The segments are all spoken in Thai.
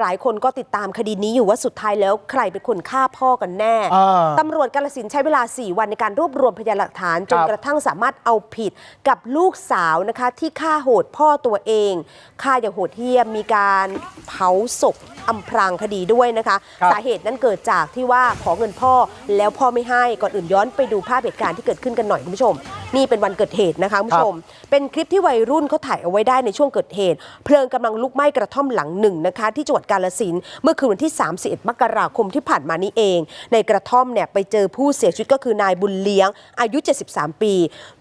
หลายคนก็ติดตามคดีนี้อยู่ว่าสุดท้ายแล้วใครเป็นคนฆ่าพ่อกันแน่อ่าตำรวจกาลสินธุ์ใช้เวลา 4 วันในการรวบรวมพยานหลักฐาน จนครับกระทั่งสามารถเอาผิดกับลูกสาวนะคะ ที่ฆ่าโหดพ่อตัวเองฆ่าอย่างโหดเหี้ยมมีการเผาศพอำพรางคดีด้วยนะคะ ครับสาเหตุนั้นเกิดจากที่ว่าขอเงินพ่อแล้วพ่อไม่ให้ก่อนอื่นย้อนไปดูภาพเหตุการณ์ที่เกิดขึ้นกันหน่อยคุณผู้ชม นี่เป็นวันเกิดเหตุนะคะคุณผู้ชม เป็นคลิปที่วัยรุ่นเขาถ่ายเอาไว้ได้ในช่วงเกิดเหตุ เพลิงกำลังลุกไหม้กระท่อมหลังหนึ่งนะคะ ที่จังหวัดกาฬสินธุ์เมื่อคืนวันที่ 31 มกราคมที่ผ่านมานี้เอง ในกระท่อมเนี่ยไปเจอผู้เสียชีวิตก็คือนายบุญเลี้ยง อายุ 73 ปี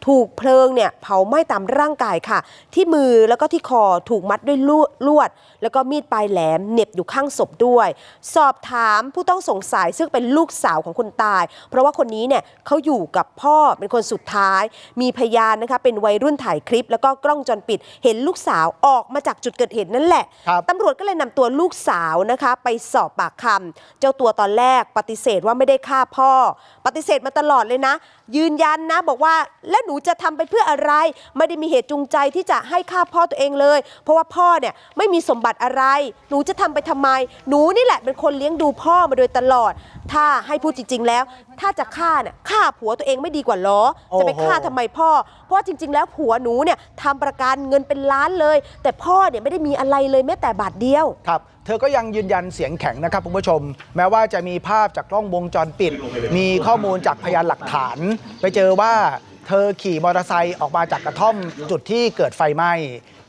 ถูกเพลิงเนี่ยเผาไหม้ตามร่างกายค่ะ ที่มือแล้วก็ที่คอถูกมัดด้วยลวด แล้วก็มีดปลายแหลมเหน็บอยู่ข้างศพด้วย สอบถามผู้ต้องสงสัยซึ่งเป็นลูกสาวของคนตาย เพราะว่าคนนี้เนี่ยเขาอยู่กับพ่อเป็นคนสุดท้าย มีพยานนะคะเป็นวัยรุ่นถ่ายคลิป แล้วก็กล้องจรปิด เห็นลูกสาวออกมาจากจุดเกิดเหตุนั่นแหละครับตำรวจก็เลยนำตัวลูกสาวนะคะไปสอบปากคำเจ้าตัวตอนแรกปฏิเสธว่าไม่ได้ฆ่าพ่อ ปฏิเสธมาตลอดเลยนะ ยืนยันนะบอกว่าแล้วหนูจะทำไปเพื่ออะไร ไม่ได้มีเหตุจูงใจที่จะให้ฆ่าพ่อตัวเองเลย เพราะว่าพ่อเนี่ยไม่มีสมบัติอะไร หนูจะทำไปทำไม หนูนี่แหละเป็นคนเลี้ยงดูพ่อมาโดยตลอด ถ้าให้พูดจริง ๆ แล้ว ถ้าจะฆ่าเนี่ยฆ่าผัวตัวเองไม่ดีกว่าเหรอ จะไปโอ้โหฆ่าทำไมพ่อ เพราะว่าจริง ๆ แล้วผัวหนูเนี่ยทำประกันเงินเป็นล้านเลย แต่พ่อเนี่ยไม่ได้มีอะไรเลยแม้แต่บาทเดียว ครับเธอก็ยังยืนยันเสียงแข็งนะครับคุณผู้ชม แม้ว่าจะมีภาพจากกล้องวงจรปิด มีข้อมูลจากพยานหลักฐาน ไปเจอว่าเธอขี่มอเตอร์ไซค์ออกมาจากกระท่อมจุดที่เกิดไฟไหม้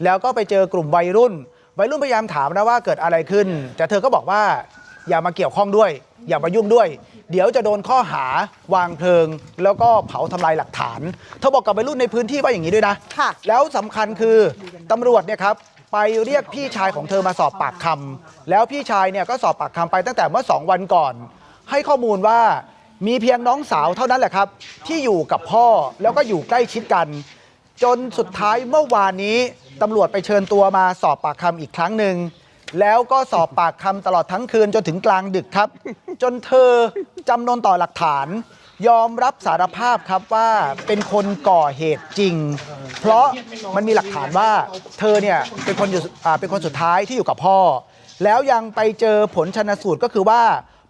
แล้วก็ไปเจอกลุ่มวัยรุ่น วัยรุ่นพยายามถามนะว่าเกิดอะไรขึ้น แต่เธอก็บอกว่าอย่ามาเกี่ยวข้องด้วย อย่ามายุ่งด้วย เดี๋ยวจะโดนข้อหาวางเพลิง แล้วก็เผาทำลายหลักฐานเธอบอกกับวัยรุ่นในพื้นที่ว่าอย่างนี้ด้วยนะค่ะแล้วสำคัญคือตำรวจเนี่ยครับไปเรียกพี่ชายของเธอมาสอบปากคำแล้วพี่ชายเนี่ยก็สอบปากคำไปตั้งแต่เมื่อ 2 วันก่อน ให้ข้อมูลว่ามีเพียงน้องสาวเท่านั้นแหละครับ ที่อยู่กับพ่อแล้วก็อยู่ใกล้ชิดกัน จนสุดท้ายเมื่อวานนี้ ตำรวจไปเชิญตัวมาสอบปากคำอีกครั้งหนึ่ง แล้วก็สอบปากคำตลอดทั้งคืนจนถึงกลางดึกครับ จนเธอจำนนต่อหลักฐาน ยอมรับสารภาพครับว่าเป็นคนก่อเหตุจริง เพราะมันมีหลักฐานว่าเธอเนี่ยเป็นคนอยู่อ่าเป็นคนสุดท้ายที่อยู่กับพ่อ แล้วยังไปเจอผลชนสูตรก็คือว่า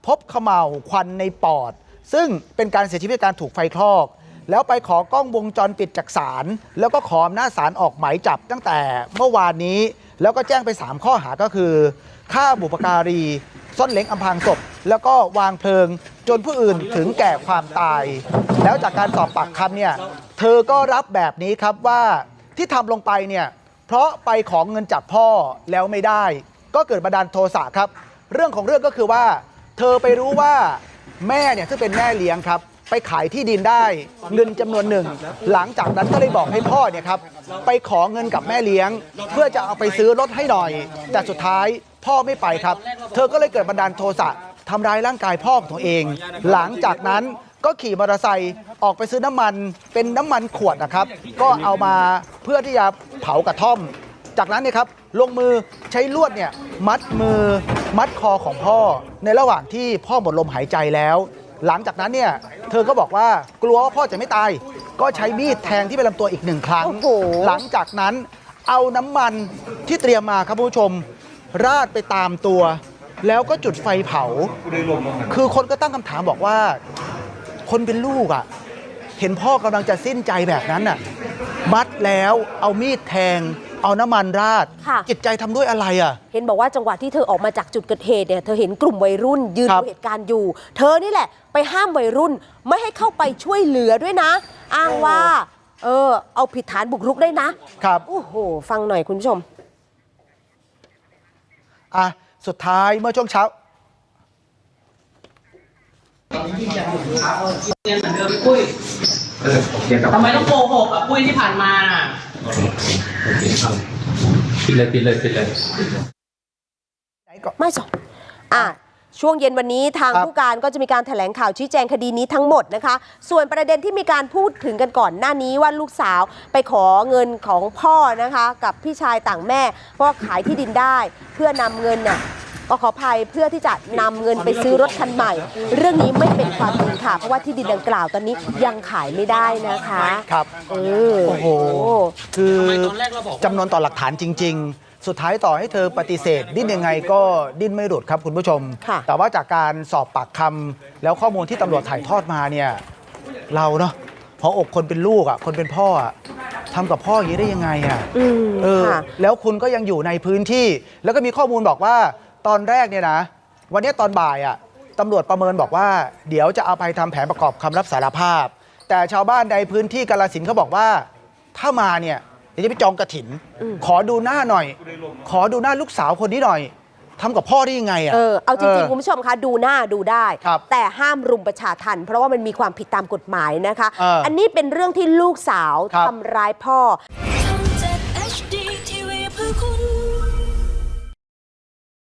พบเขม่าวควันในปอด ซึ่งเป็นการเสียชีวิตจากการถูกไฟคลอก แล้วไปขอกล้องวงจรปิดจากศาลแล้วก็ขออำนาจศาลออกหมายจับตั้งแต่เมื่อวานนี้ แล้วก็แจ้งไป 3 ข้อหาก็คือฆ่าบุปการีซ่อนเล้งอำพรางศพ แล้วก็วางเพลิงจนผู้อื่นถึงแก่ความตาย แล้วจากการสอบปากคำเนี่ยเธอก็รับแบบนี้ครับว่าที่ทำลงไปเนี่ยเพราะไปขอเงินจากพ่อแล้วไม่ได้ ก็เกิดบันดาลโทสะครับ เรื่องของเรื่องก็คือว่า เธอไปรู้ว่าแม่เนี่ยซึ่งเป็นแม่เลี้ยงครับ ไปขายที่ดินได้เงินจำนวนหนึ่ง หลังจากนั้นก็เลยบอกให้พ่อเนี่ยครับไปขอเงินกับแม่เลี้ยง เพื่อจะเอาไปซื้อรถให้หน่อย แต่สุดท้ายพ่อไม่ไปครับ เธอก็เลยเกิดบันดาลโทสะทำร้ายร่างกายพ่อของตัวเอง หลังจากนั้นก็ขี่มอเตอร์ไซค์ออกไปซื้อน้ำมันเป็นน้ำมันขวดนะครับ ก็เอามาเพื่อที่จะเผากระท่อม จากนั้นเนี่ยครับลงมือใช้ลวดเนี่ยมัดมือมัดคอของพ่อ ในระหว่างที่พ่อหมดลมหายใจแล้ว หลังจากนั้นเนี่ยเธอก็บอกว่ากลัวว่าพ่อจะไม่ตาย ก็ใช้มีดแทงที่ไปลำตัวอีกหนึ่งครั้ง โอ้โห หลังจากนั้นเอาน้ำมันที่เตรียมมาครับผู้ชม ราดไปตามตัว แล้วก็จุดไฟเผา คือคนก็ตั้งคำถามบอกว่า คนเป็นลูกอะ เห็นพ่อกำลังจะสิ้นใจแบบนั้นน่ะ มัดแล้วเอามีดแทง เอาน้ำมันราดค่ะ จิตใจทำด้วยอะไรอะ เห็นบอกว่าจังหวะที่เธอออกมาจากจุดเกิดเหตุเนี่ยเธอเห็นกลุ่มวัยรุ่น ยืนครัดูบเหตุการณ์อยู่ เธอนี่แหละ ไปห้ามวัยรุ่นไม่ให้เข้าไปช่วยเหลือด้วยนะ อ้างว่า เออ เอาผิดฐานบุกรุกได้นะครับ โอ้โห ฟังหน่อยคุณผู้ชม อะสุดท้ายเมื่อช่วงเช้า เรียนเหมือนเดิมพี่ปุ้ย ทำไมต้องโกหกอะปุ้ยที่ผ่านมาน่ะ ปิดเลยปิดเลยปิดเลยไม่สอบอะช่วงเย็นวันนี้ทางครับผู้การก็จะมีการแถลงข่าวชี้แจงคดีนี้ทั้งหมดนะคะ ส่วนประเด็นที่มีการพูดถึงกันก่อนหน้านี้ว่าลูกสาวไปขอเงินของพ่อนะคะ กับพี่ชายต่างแม่เพราะว่าขายที่ดินได้ เพื่อนำเงินน่ะ ก็ขออภัยเพื่อที่จะนำเงินไปซื้อรถคันใหม่ เรื่องนี้ไม่เป็นความจริงค่ะ เพราะว่าที่ดินดังกล่าวตอนนี้ยังขายไม่ได้นะคะครับเออโอ้โหคือทำไมตอนแรกเราบอกว่าจำนวนต่อหลักฐานจริง ๆสุดท้ายต่อให้เธอปฏิเสธ ดิ้นยังไงก็ดิ้นไม่หลุดครับคุณผู้ชมค่ะแต่ว่าจากการสอบปากคำแล้วข้อมูลที่ตำรวจถ่ายทอดมาเนี่ย เราเนาะพออกคนเป็นลูกอะ คนเป็นพ่ออะทำกับพ่ออย่างนี้ได้ยังไงอะอืมเออค่ะแล้วคุณก็ยังอยู่ในพื้นที่ แล้วก็มีข้อมูลบอกว่า ตอนแรกเนี่ยนะ วันนี้ตอนบ่ายอะตำรวจประเมินบอกว่า เดี๋ยวจะเอาไปทำแผนประกอบคำรับสารภาพ แต่ชาวบ้านในพื้นที่กาลสินธุ์เขาบอกว่า ถ้ามาเนี่ยเดี๋ยวจะไปจองกระถิน ขอดูหน้าหน่อย ขอดูหน้าลูกสาวคนนี้หน่อยทำกับพ่อได้ยังไงอะ เออ เอาจริงๆเอคุณผู้ชมคะดูหน้าดูได้ครับแต่ห้ามรุมประชาทัน เพราะว่ามันมีความผิดตามกฎหมายนะคะเอออันนี้เป็นเรื่องที่ลูกสาวครับทำร้ายพ่อ